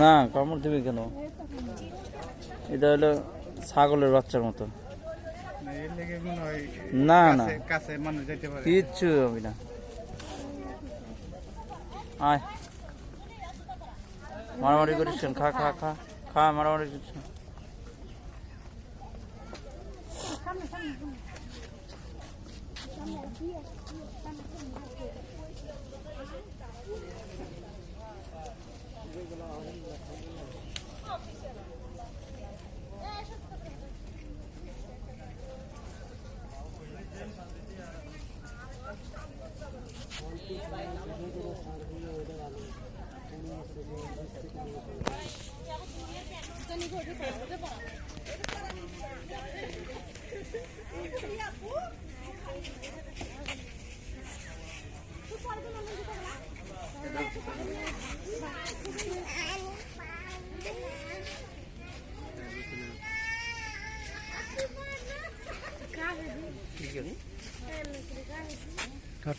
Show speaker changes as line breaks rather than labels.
না কামড় দিবে কেন? এটা হলো ছাগলের বাচ্চার মতো।
না, এর লেগে
না না।
কাছে- কাছে মানুষ যেতে পারে।
কিচ্ছু হবে না। আয়। মারামারি করিস? খা খা খা খা মারামারি করিস 你
给
我这板子吧。ke